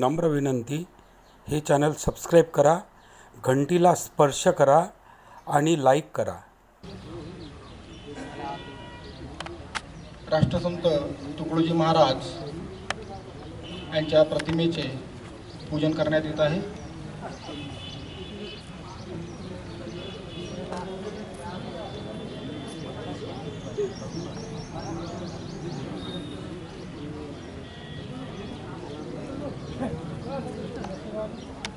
नम्र विनंती हे चॅनल सबस्क्राईब करा घंटीला स्पर्श करा आणि लाईक करा. राष्ट्रसंत तुकडोजी महाराज यांच्या प्रतिमेचे पूजन करण्यात येत आहे.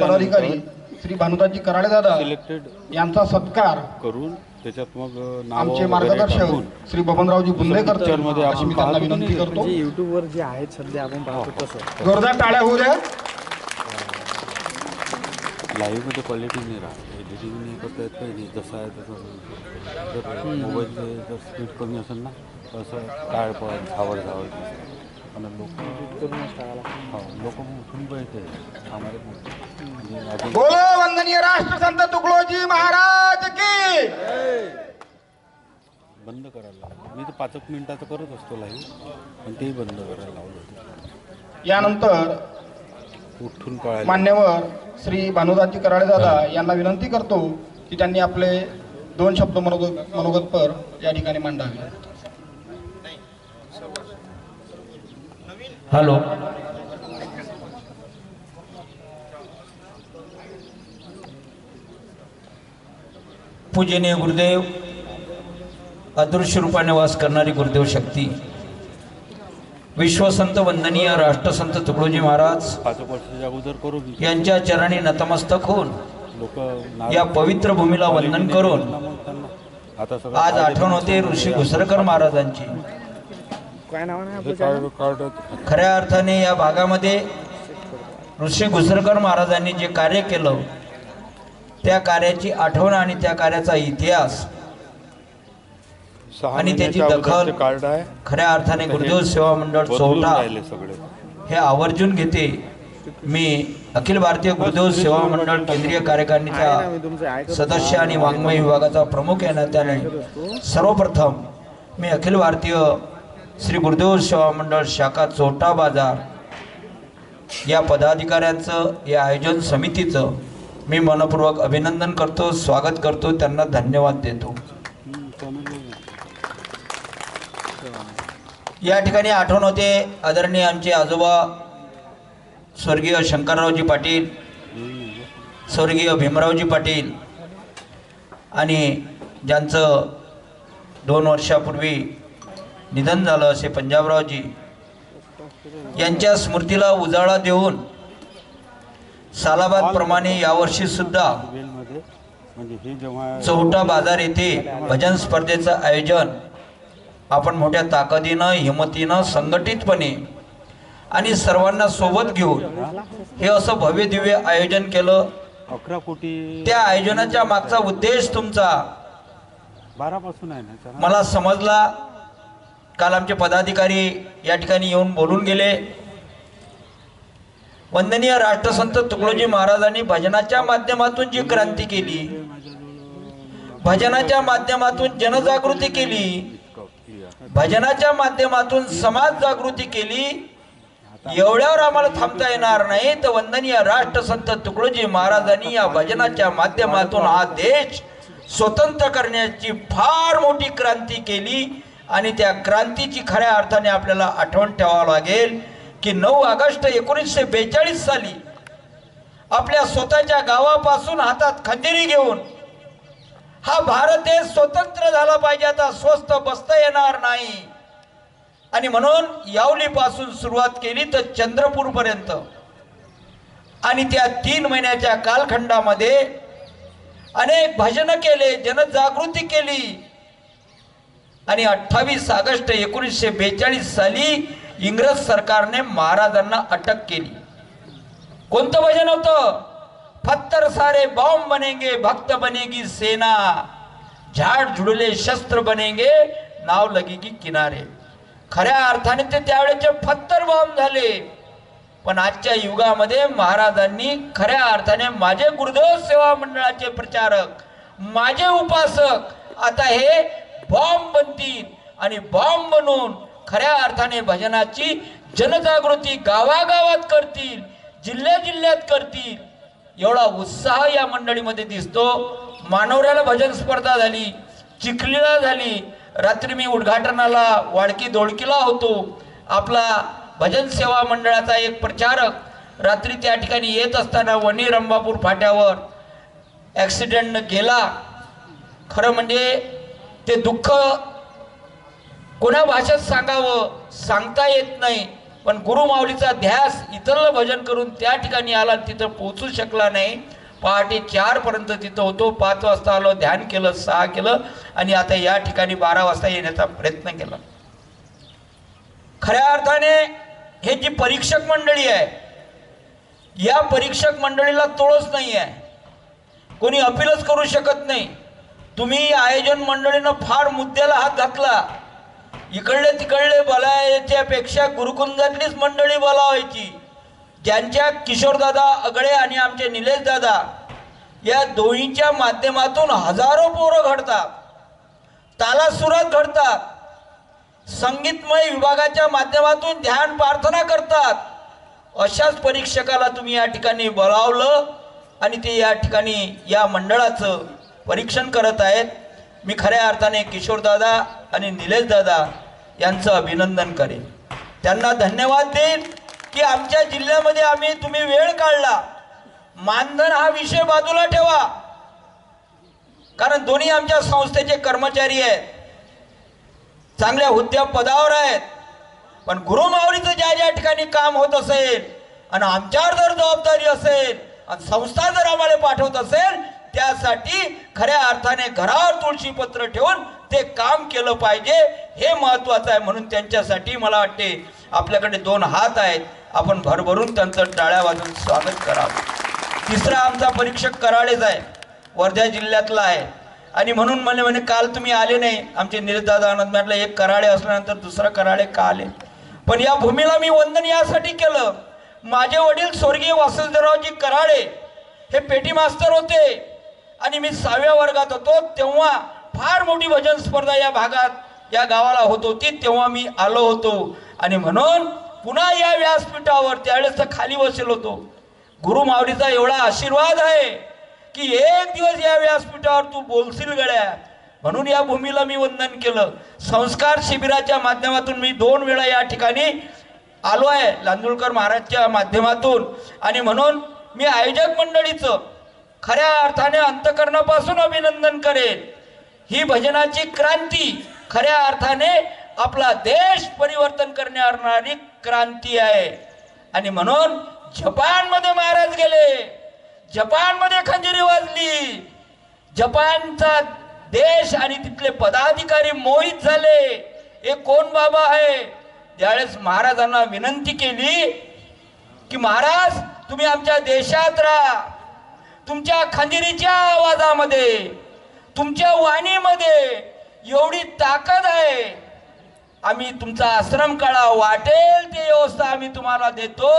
पदाधिकारी श्री भानुदासजी कराडे दादा सिलेक्टेड यांचा सत्कार करून त्याच्यात मग नावं आमचे मार्गदर्शक श्री बबनरावजी बुंदेकर आपण अशी मी त्यांना विनंती? करतो. जे युट्यूबवर जे आहेत सध्या आपण पाहतो तसं. जोरदार टाळ्या होऊ द्या. लाईव्हमध्ये क्वालिटी नाही राहत. एडिटिंग नाही करता येत काही नाही. जसं आहे तसं जर मोबाईलचे जर स्पीड कमी असेल ना असं टाळ पण झावड झावड हो लोक उठून आम्हाला म्हणजे अजून बोलो वंदनीय राष्ट्रसंत तुकडोजी महाराज की बंद करायला मी तर पाच एक मिनिटाचं करत असतो लाईव्ह पण तेही बंद करायला लावलं होतं यानंतर उठून पळायला मान्यवर श्री भानुदासजी कराडे दादा यांना विनंती करतो की त्यांनी आपले दोन शब्द मनोगत मनोगतपर या ठिकाणी मांडावे. हॅलो पूजनीय गुरुदेव अदृश्य रूपाने वास करणारी गुरुदेव शक्ती विश्वसंत वंदनीय राष्ट्रसंत तुकडोजी महाराज यांच्या चरणी नतमस्तक होऊन या पवित्र भूमीला वंदन करून आज आठवण होते ऋषी घुसरकर महाराजांची. काय आपलं खऱ्या अर्थाने या भागामध्ये ऋषी घुसरकर महाराजांनी जे कार्य केलं त्या कार्याची आठवण आणि त्या कार्याचा इतिहास सहा आणि त्याची महिन्याच्या दखल अगोदरचे कार्ड आहे. खऱ्या अर्थाने गुरुदेव सेवा मंडळ बदलून चौथा राहिले सगळे. हे आवर्जून घेते. मी अखिल भारतीय गुरुदेव सेवा मंडळ केंद्रीय आहे ना, मी कार्यकारिणीचा तुमचं ऐकत सदस्य आणि वाङ्मय विभागाचा प्रमुख या नात्याने सर्वप्रथम मी अखिल भारतीय श्री गुरुदेव सेवा मंडळ शाखा चोटा बाजार. या पदाधिकाऱ्यांचं या आयोजन समितीचं मी मनपूर्वक अभिनंदन करतो स्वागत करतो त्यांना धन्यवाद देतो. या ठिकाणी आठवण होते आदरणीय आमचे आजोबा स्वर्गीय शंकररावजी पाटील स्वर्गीय भीमरावजी पाटील आणि ज्यांचं दोन वर्षापूर्वी निधन झालं असे पंजाबरावजी यांच्या स्मृतीला उजाळा देऊन सालाबादप्रमाणे यावर्षी सुद्धा चौटा बाजार येथे भजन स्पर्धेचं आयोजन आपण मोठ्या ताकदीनं हिमतीनं संघटितपणे आणि सर्वांना सोबत घेऊन हे असं भव्य दिव्य आयोजन केलं अकरा कोटी त्या आयोजनाच्या मागचा उद्देश तुमचा बारा पासून आहे. मला समजला काल आमचे पदाधिकारी या ठिकाणी येऊन बोलून गेले. वंदनीय राष्ट्रसंत तुकडोजी महाराजांनी भजनाच्या माध्यमातून जी क्रांती केली भजनाच्या माध्यमातून जनजागृती केली भजनाच्या माध्यमातून समाज जागृती केली एवढ्यावर आम्हाला थांबता येणार नाही. तर वंदनीय राष्ट्रसंत तुकडोजी महाराजांनी या भजनाच्या माध्यमातून हा देश स्वतंत्र करण्याची फार मोठी क्रांती केली. आणि त्या क्रांतीची खऱ्या अर्थाने आपल्याला आठवण ठेवावं लागेल की नऊ ऑगस्ट एकोणीसशे बेचाळीस साली आपल्या स्वतःच्या गावापासून हातात खंदेरी घेऊन हा भारत देश स्वतंत्र झाला पाहिजे आता स्वस्त बसता येणार नाही. आणि म्हणून यावलीपासून सुरुवात केली तर चंद्रपूरपर्यंत. आणि त्या तीन महिन्याच्या कालखंडामध्ये अनेक भजन केले जनजागृती केली. आणि अठ्ठावीस ऑगस्ट एकोणीसशे बेचाळीस साली इंग्रज सरकारने महाराजांना अटक केली. कोणतं भजन होतं? फत्तर सारे बॉम्ब बनेंगे भक्त बनेगी सेना. झाड झुडले शस्त्र बनेंगे नाव लगेगी किनारे. खऱ्या अर्थाने ते त्यावेळेचे फत्तर बॉम्ब झाले. पण आजच्या युगामध्ये महाराजांनी खऱ्या अर्थाने माझे गुरुदेव सेवा मंडळाचे प्रचारक माझे उपासक आता हे बॉम्ब बनतील. आणि बॉम्ब बनून खऱ्या अर्थाने भजनाची जनजागृती गावागावात करतील जिल्ह्या जिल्ह्यात करतील. एवढा उत्साह या मंडळीमध्ये दिसतो. मानवऱ्याला भजन स्पर्धा झाली चिखलीला झाली. रात्री मी उद्घाटनाला वाडकी दोडकीला होतो. आपला भजन सेवा मंडळाचा एक प्रचारक रात्री त्या ठिकाणी येत असताना वणी रंभापूर फाट्यावर ॲक्सिडेंटनं गेला खरं म्हणजे ते दुःख कोणा भाषेत सांगावं सांगता येत नाही पण गुरुमाऊलीचा ध्यास इतरलं भजन करून त्या ठिकाणी आला तिथं पोचू शकला नाही. पहाटे चारपर्यंत तिथं होतो पाच वाजता आलो ध्यान केलं सहा केलं आणि आता या ठिकाणी बारा वाजता येण्याचा प्रयत्न केला. खऱ्या अर्थाने हे जी परीक्षक मंडळी आहे या परीक्षक मंडळीला तोळच नाही आहे कोणी अपीलच करू शकत नाही. तुम्ही आयोजन मंडळीनं फार मुद्द्याला हात घातला. इकडले तिकडले बोलायच्यापेक्षा गुरुकुंजातलीच मंडळी बोलावायची. ज्यांच्या किशोरदादा अगळे आणि आमचे निलेशदादा या दोन्हीच्या माध्यमातून हजारो पोरं घडतात. तालासुरात घडतात. संगीतमय विभागाच्या माध्यमातून ध्यान प्रार्थना करतात. अशाच परीक्षकाला तुम्ही या ठिकाणी बोलावलं आणि ते या ठिकाणी या मंडळाचं परीक्षण करत आहेत. मी खऱ्या अर्थाने किशोरदादा आणि निलेश दादा यांचं अभिनंदन करेन. त्यांना धन्यवाद देईन की आमच्या जिल्ह्यामध्ये आम्ही तुम्ही वेळ काढला. मानधन हा विषय बाजूला ठेवा. कारण दोन्ही आमच्या संस्थेचे कर्मचारी आहेत. चांगल्या हुद्द्या पदावर आहेत. पण गुरुमावळीचं ज्या ज्या ठिकाणी काम होत असेल आणि आमच्यावर जर जबाबदारी असेल आणि संस्था जर आम्हाला पाठवत असेल त्यासाठी खऱ्या अर्थाने घरावर तुळशीपत्र ठेवून ते काम केलं पाहिजे. हे महत्वाचं आहे म्हणून त्यांच्यासाठी मला वाटते आपल्याकडे दोन हात आहेत. आपण भरभरून त्यांचं टाळ्या वाजून स्वागत करावं. तिसरा आमचा परीक्षक कराळेच आहे. वर्धा जिल्ह्यातला आहे. आणि म्हणून मला म्हणे काल तुम्ही आले नाही. आमचे निर्दादा आनंद म्हटलं एक कराळे असल्यानंतर दुसरा कराळे का आले? पण या भूमीला मी वंदन यासाठी केलं. माझे वडील स्वर्गीय वासुदेवरावजी कराळे हे पेटी मास्तर होते. आणि मी सहाव्या वर्गात होतो तेव्हा फार मोठी भजन स्पर्धा या भागात या गावाला होत होती तेव्हा मी आलो होतो. आणि म्हणून पुन्हा या व्यासपीठावर त्यावेळेस तर खाली बसेल होतो. गुरु माऊलीचा एवढा आशीर्वाद आहे की एक दिवस या व्यासपीठावर तू बोलशील गड्या. म्हणून या भूमीला मी वंदन केलं. संस्कार शिबिराच्या माध्यमातून मी दोन वेळा या ठिकाणी आलो आहे लांदुळकर महाराजच्या माध्यमातून. आणि म्हणून मी आयोजक मंडळीचं खऱ्या अर्थाने अंतकरणापासून अभिनंदन करेन ही भजनाची क्रांती खऱ्या अर्थाने आपला देश परिवर्तन करणारी क्रांती आहे. आणि म्हणून जपानमध्ये महाराज गेले. जपानमध्ये खंजिरी वाजली. जपानचा देश आणि तिथले पदाधिकारी मोहित झाले. हे कोण बाबा आहे? त्यावेळेस महाराजांना विनंती केली की महाराज तुम्ही आमच्या देशात राहा. तुमच्या खंजिरीच्या आवाजामध्ये तुमच्या वाणीमध्ये एवढी ताकद आहे. आम्ही तुमचा आश्रम काढा वाटेल ते व्यवस्था आम्ही तुम्हाला देतो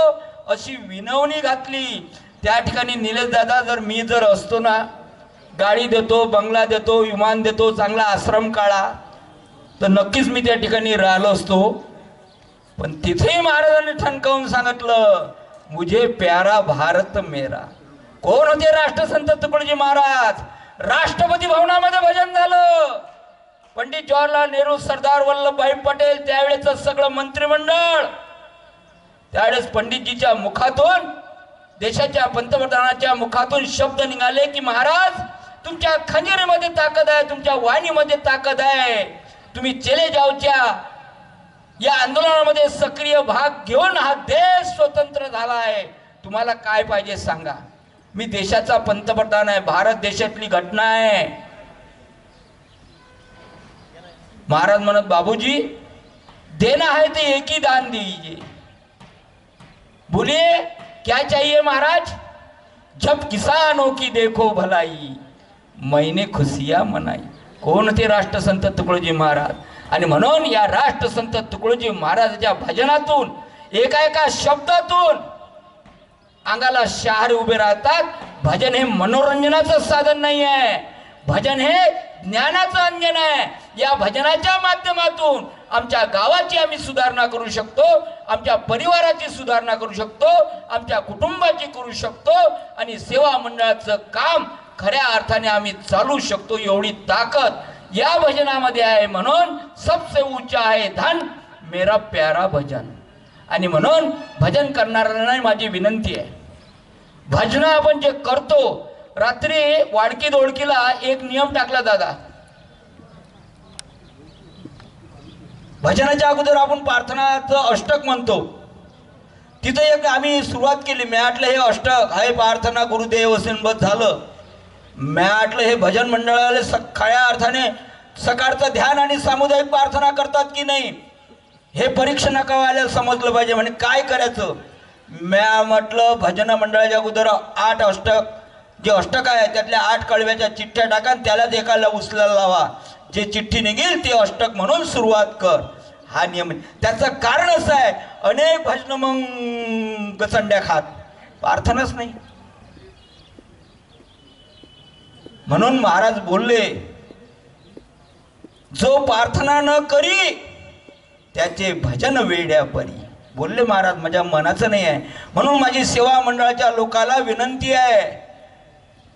अशी विनवणी घातली. त्या ठिकाणी निलेश दादा जर मी जर असतो ना गाडी देतो बंगला देतो विमान देतो चांगला आश्रम काढा तर नक्कीच मी त्या ठिकाणी राहिलो असतो. पण तिथेही महाराजांनी ठणकावून सांगितलं मुझे प्यारा भारत मेरा. कोण होते राष्ट्रसंत तुकडोजी महाराज? राष्ट्रपती भवनामध्ये भजन झालं. पंडित जवाहरलाल नेहरू सरदार वल्लभभाई पटेल त्यावेळेचं सगळं मंत्रिमंडळ. त्यावेळेस पंडितजीच्या मुखातून देशाच्या पंतप्रधानाच्या मुखातून शब्द निघाले की महाराज तुमच्या खंजिरीमध्ये ताकद आहे तुमच्या वाणीमध्ये ताकद आहे. तुम्ही चेले जाऊच्या या आंदोलनामध्ये सक्रिय भाग घेऊन हा देश स्वतंत्र झाला आहे. तुम्हाला काय पाहिजे सांगा? मी देशाचा पंतप्रधान आहे भारत देशातली घटना आहे. महाराज म्हणत बाबूजी देना है तो एक ही दान दीजिए बोलिए क्या चाहिए महाराज? जब किसानों की देखो भलाई मैंने खुशिया मनाई. कोण ते राष्ट्रसंत तुकडोजी महाराज? आणि म्हणून या राष्ट्रसंत तुकडोजी महाराजाच्या भजनातून एका एका शब्दातून अंगाला शहारे उभे राहतात. भजन हे मनोरंजनाचं साधन नाही आहे भजन हे ज्ञानाचं अंजन आहे. या भजनाच्या माध्यमातून आमच्या गावाची आम्ही सुधारणा करू शकतो आमच्या परिवाराची सुधारणा करू शकतो आमच्या कुटुंबाची करू शकतो आणि सेवा मंडळाचं काम खऱ्या अर्थाने आम्ही चालू शकतो एवढी ताकद या भजनामध्ये आहे म्हणून सबसे उच्च आहे धन मेरा प्यारा भजन. आणि म्हणून भजन करणाऱ्यांना माझी विनंती आहे. भजन आपण जे करतो रात्री वाडकी दोडकीला एक नियम टाकला दादा. भजनाच्या अगोदर आपण प्रार्थनाचं अष्टक म्हणतो. तिथं एक आम्ही सुरुवात केली मॅटलं हे अष्टक हे प्रार्थना गुरुदेव असेल बस झालं. मॅटलं हे भजन मंडळाला स- खऱ्या अर्थाने सकाळचं ध्यान आणि सामुदायिक प्रार्थना करतात की नाही? हे परीक्षणकावाल्या समजलं पाहिजे म्हणजे काय करायचं? म्या म्हटलं भजन मंडळाच्या अगोदर आठ अष्टक जे अष्टक आहे त्यातल्या आठ कळव्याच्या चिठ्ठ्या टाका त्यालाच एकाला उचलायला लावा. जे चिठ्ठी निघेल ते अष्टक म्हणून सुरुवात कर. हा नियम आहे. त्याचं कारण असं आहे अनेक भजन मग गचंड्या खात. प्रार्थनाच नाही. म्हणून महाराज बोलले जो प्रार्थना न करी त्याचे भजन वेड्यापरी. बोलले महाराज माझ्या मनाचं नाही आहे. म्हणून माझी सेवा मंडळाच्या लोकाला विनंती आहे.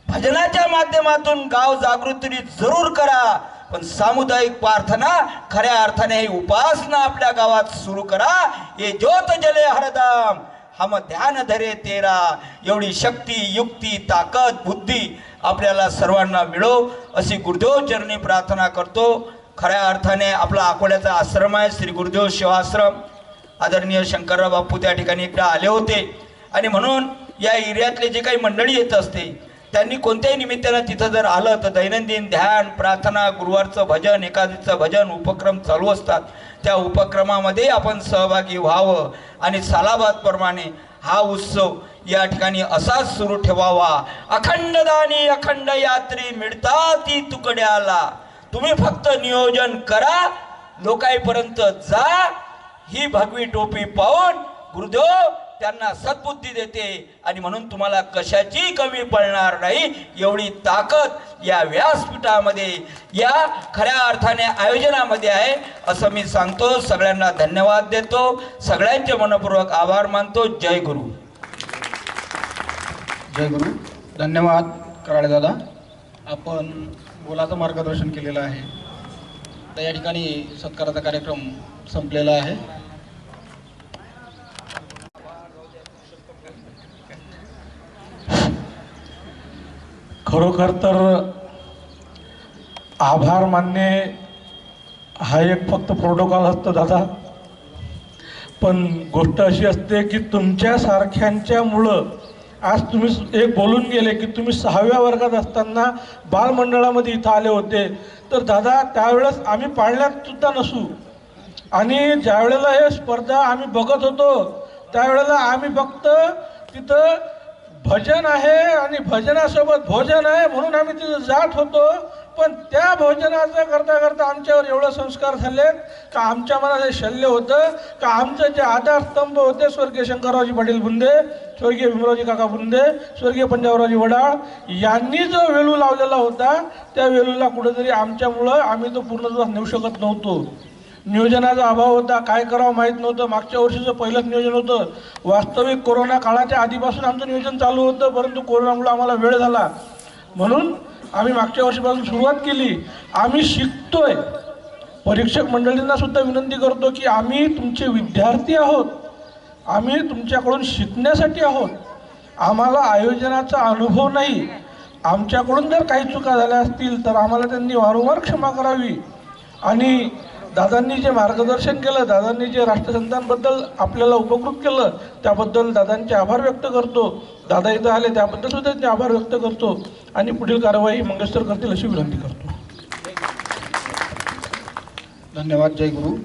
भजनाच्या माध्यमातून गाव जागृती जरूर करा. पण सामुदायिक प्रार्थना खऱ्या अर्थाने ही उपासना आपल्या गावात सुरू करा. हे ज्योत जले हरदाम हम ध्यान धरे तेरा. एवढी शक्ती युक्ती ताकद बुद्धी आपल्याला सर्वांना मिळो. अशी गुरुदेव चरणी प्रार्थना करतो. खऱ्या अर्थाने आपला अकोल्याचा आश्रम आहे श्री गुरुदेव शिवाश्रम. आदरणीय शंकरराव बापू त्या ठिकाणी एकदा आले होते. आणि म्हणून या एरियातले जे काही मंडळी येत असते त्यांनी कोणत्याही निमित्तानं तिथं जर आलं तर दैनंदिन ध्यान प्रार्थना गुरुवारचं भजन एकादशीचं भजन उपक्रम चालू असतात. त्या उपक्रमामध्ये आपण सहभागी व्हावं आणि सालाबादप्रमाणे हा उत्सव या ठिकाणी असाच सुरू ठेवावा. अखंड दानी अखंड यात्री मिळतात ती तुकड्याला. तुम्ही फक्त नियोजन करा लोकांपर्यंत जा ही भगवी टोपी पाहून गुरुदेव त्यांना सद्बुद्धी देते आणि म्हणून तुम्हाला कशाची कमी पडणार नाही एवढी ताकद या व्यासपीठामध्ये या खऱ्या अर्थाने आयोजनामध्ये आहे असं मी सांगतो. सगळ्यांना धन्यवाद देतो. सगळ्यांचे मनपूर्वक आभार मानतो. जय गुरु. जय गुरु. धन्यवाद कराळे दादा. आपण बोलाचं मार्गदर्शन केलेलं आहे. तर या ठिकाणी सत्काराचा कार्यक्रम संपलेला आहे. खरोखर तर आभार मानणे हा एक फक्त प्रोटोकॉल असतो दादा. पण गोष्ट अशी असते की तुमच्यासारख्यांच्यामुळं आज तुम्ही एक बोलून गेले की तुम्ही सहाव्या वर्गात असताना बालमंडळामध्ये इथं आले होते. तर दादा त्यावेळेस आम्ही पाळण्यात सुद्धा नसू. आणि ज्यावेळेला हे स्पर्धा आम्ही बघत होतो त्यावेळेला आम्ही फक्त तिथं भजन आहे आणि भजनासोबत भोजन आहे म्हणून आम्ही तिथं जात होतो. पण त्या भोजनाचं करता करता आमच्यावर एवढं संस्कार झालेत का आमच्या मनात हे शल्य होतं? का आमचं जे आधारस्तंभ होते स्वर्गीय शंकररावजी पाटील बुंदे स्वर्गीय भीमरावजी काका बुंदे स्वर्गीय पंजाबरावजी वडाळ यांनी जो वेलू लावलेला होता त्या वेलूला कुठेतरी आमच्यामुळं आम्ही तो पूर्णत्वास नेऊ शकत नव्हतो. नियोजनाचा अभाव होता काय करावं माहीत नव्हतं. मागच्या वर्षीचं पहिलंच नियोजन होतं. वास्तविक कोरोना काळाच्या आधीपासून आमचं नियोजन चालू होतं परंतु कोरोनामुळे आम्हाला वेळ झाला. म्हणून आम्ही मागच्या वर्षीपासून सुरुवात केली. आम्ही शिकतोय. परीक्षक मंडळींना सुद्धा विनंती करतो की आम्ही तुमचे विद्यार्थी आहोत. आम्ही तुमच्याकडून शिकण्यासाठी आहोत. आम्हाला आयोजनाचा अनुभव नाही. आमच्याकडून जर काही चुका झाल्या असतील तर आम्हाला त्यांनी वारंवार क्षमा करावी. आणि दादांनी जे मार्गदर्शन केलं दादांनी जे राष्ट्रसंतांबद्दल आपल्याला उपकृत केलं त्याबद्दल दादांचे आभार व्यक्त करतो. दादा इथं आले त्याबद्दल सुद्धा त्यांचे आभार व्यक्त करतो. आणि पुढील कारवाई मंगेशकर करतील अशी विनंती करतो. धन्यवाद जय गुरु.